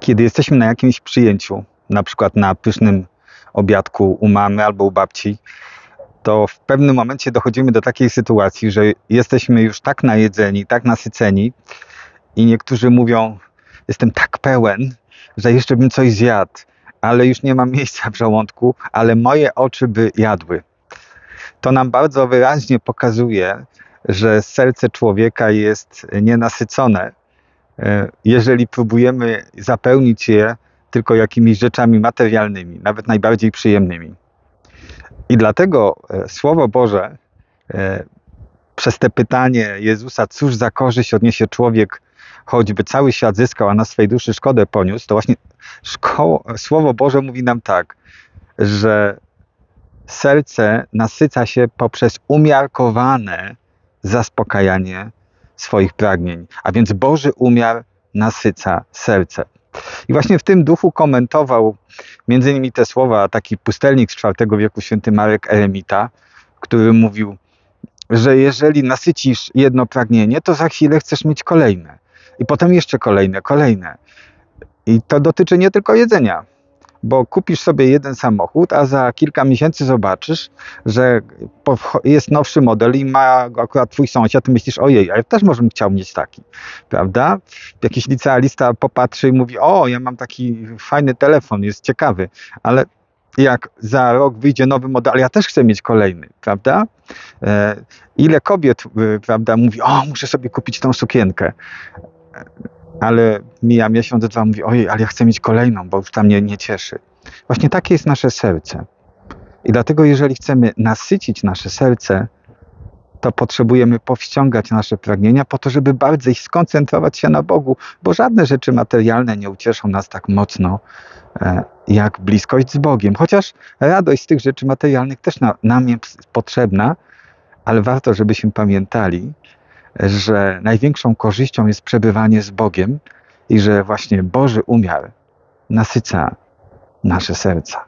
Kiedy jesteśmy na jakimś przyjęciu, na przykład na pysznym obiadku u mamy albo u babci, to w pewnym momencie dochodzimy do takiej sytuacji, że jesteśmy już tak najedzeni, tak nasyceni i niektórzy mówią, jestem tak pełen, że jeszcze bym coś zjadł, ale już nie mam miejsca w żołądku, ale moje oczy by jadły. To nam bardzo wyraźnie pokazuje, że serce człowieka jest nienasycone, jeżeli próbujemy zapełnić je tylko jakimiś rzeczami materialnymi, nawet najbardziej przyjemnymi. I dlatego e, Słowo Boże e, przez te pytanie Jezusa, cóż za korzyść odniesie człowiek, choćby cały świat zyskał, a na swej duszy szkodę poniósł, to właśnie szkoło, Słowo Boże mówi nam tak, że serce nasyca się poprzez umiarkowane zaspokajanie swoich pragnień. A więc Boży umiar nasyca serce. I właśnie w tym duchu komentował między innymi te słowa taki pustelnik z IV wieku, święty Marek Eremita, który mówił, że jeżeli nasycisz jedno pragnienie, to za chwilę chcesz mieć kolejne. I potem jeszcze kolejne, kolejne. I to dotyczy nie tylko jedzenia, bo kupisz sobie jeden samochód, a za kilka miesięcy zobaczysz, że jest nowszy model i ma go akurat twój sąsiad, ty myślisz, ojej, a ja też może bym chciał mieć taki, prawda? Jakiś licealista popatrzy i mówi, o, ja mam taki fajny telefon, jest ciekawy, ale jak za rok wyjdzie nowy model, ja też chcę mieć kolejny, prawda? E, ile kobiet, y, prawda, mówi, o, muszę sobie kupić tą sukienkę, ale mija miesiąc, dwa, mówi, ojej, ale ja chcę mieć kolejną, bo już tam mnie nie cieszy. Właśnie takie jest nasze serce. I dlatego, jeżeli chcemy nasycić nasze serce, to potrzebujemy powściągać nasze pragnienia po to, żeby bardziej skoncentrować się na Bogu, bo żadne rzeczy materialne nie ucieszą nas tak mocno, e, jak bliskość z Bogiem. Chociaż radość z tych rzeczy materialnych też na, nam jest potrzebna, ale warto, żebyśmy pamiętali, że największą korzyścią jest przebywanie z Bogiem i że właśnie Boży umiar nasyca nasze serca.